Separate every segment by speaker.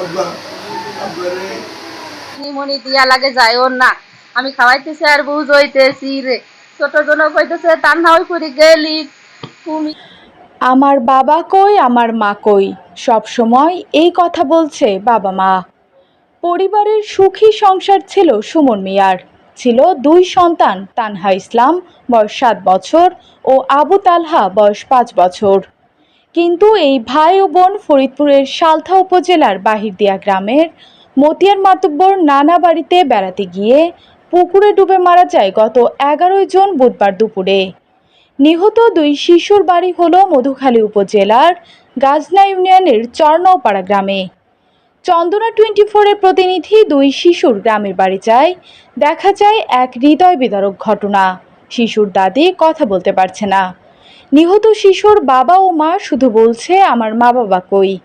Speaker 1: আব্বা
Speaker 2: দিয়া লাগে যায় না। আমি খাওয়াইতেছি আর বুঝ হইতেছি রে। ছোট জন কইতেছে তান্না ওই করে গেলি। তুমি
Speaker 3: আমার বাবা কই আমার মা কই? সব সময় এই কথা বলছে বাবা মা। পরিবারের সুখী সংসার ছিল সুমন মিয়ার। ছিল দুই সন্তান তানহা ইসলাম বয়স সাত বছর ও আবু তালহা বয়স পাঁচ বছর। কিন্তু এই ভাই ও বোন ফরিদপুরের সালথা উপজেলার বাহিরদিয়া গ্রামের মতিয়ার মাতব্বর নানা বাড়িতে বেড়াতে গিয়ে পুকুরে ডুবে মারা যায় গত এগারোই জুন বুধবার দুপুরে। নিহত দুই শিশুর বাড়ি হল মধুখালী উপজেলার গাজনা ইউনিয়নের চরনৌপাড়া গ্রামে। চন্দনা টোয়েন্টি ফোরের প্রতিনিধি দুই শিশুর গ্রামের বাড়ি যায়, দেখা যায় এক হৃদয় বিদারক ঘটনা। শিশুর দাদি কথা বলতে পারছে না। নিহত শিশুর বাবা ও মা শুধু বলছে, আমার মা বাবা কই?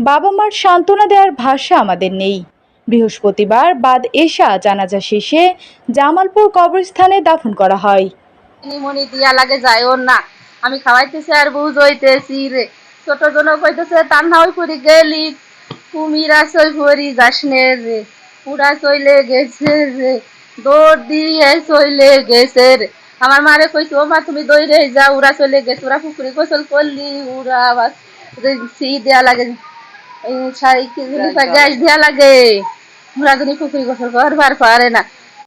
Speaker 3: বাবা মার সান্ত্বনা দেওয়ার ভাষা আমাদের নেই। বৃহস্পতিবার বাদ এশা জানাজা শেষে জামালপুর কবরস্থানে দাফন করা হয়।
Speaker 2: লাগে যায় না। আমি খাওয়াইতেছি আর বুঝ হইতেছি রে। ছোট জন কইতেছে তান্না ওই করে গেলি। কুমিরা সই যাসনে রে। পুরা চইলে গেছে রে। দৌড় দিয়ে চইলে গেছে রে। আমার মারে কইছে ও মা তুমি দই দৌড়ে যা ওরা চলে গেছে ওরা পুকুরে গোসল করলি ওরা আবার সি দেয়া লাগে এই সাই কি গ্যাস দেয়া লাগে ওরা যদি পুকুরে গোসল করবার পারে না।